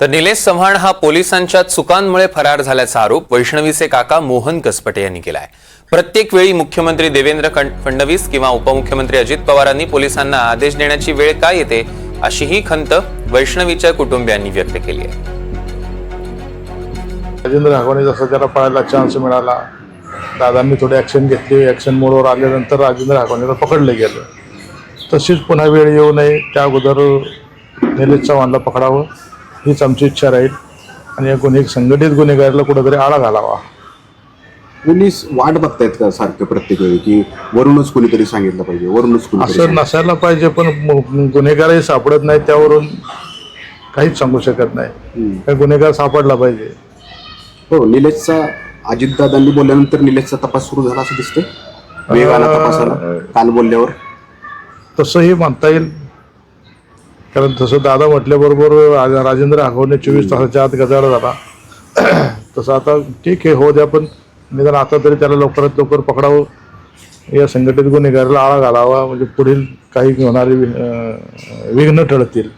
तर निलेश चव्हाण हा पोलिसांच्या चुकांमुळे फरार झाल्याचा आरोप वैष्णवीचे काका मोहन कसपटे यांनी केलाय. प्रत्येक वेळी मुख्यमंत्री देवेंद्र फडणवीस किंवा उपमुख्यमंत्री अजित पवारांनी पोलिसांना आदेश देण्याची वेळ का येते अशीही खंत वैष्णवीच्या कुटुंबियांनी व्यक्त केली आहे. राजेंद्र हागवणे जसं त्याला पळायला चान्स मिळाला दादांनी थोडी ॲक्शन घेतली ॲक्शन मोडवर आल्यानंतर राजेंद्र हागवणेला पकडलं गेलं. तशीच पुन्हा वेळ येऊ नये त्या अगोदर निलेश चव्हाणला पकडावं. हीच आमची इच्छा राहील. आणि या गुन्हे संघटित गुन्हेगारीला कुठेतरी आळा घालावा. पोलीस वाट बघतायत का सारखं प्रत्येक वेळी? की वरूनच कोणीतरी सांगितलं पाहिजे वरूनच कोणीतरी असं. नसायला पाहिजे पण गुन्हेगारही सापडत नाही त्यावरून काहीच सांगू शकत नाही. काय गुन्हेगार सापडला पाहिजे. हो निलेशचा अजितदादांनी बोलल्यानंतर निलेशचा तपास सुरू झाला असं दिसतंय? तपासाला काल बोलल्यावर? तसंही म्हणता येईल. कारण तसं दादा म्हटल्याबरोबर राज- राजेंद्र आगवणे चोवीस तासाच्या आत गजाड झाला तसं आता ठीक आहे हो द्या पण निदान आता तरी त्याला लवकरात लवकर पकडावं. या संघटित गुन्हेगारीला आळा घालावा म्हणजे पुढील काही होणारे विघ्न ठरतील.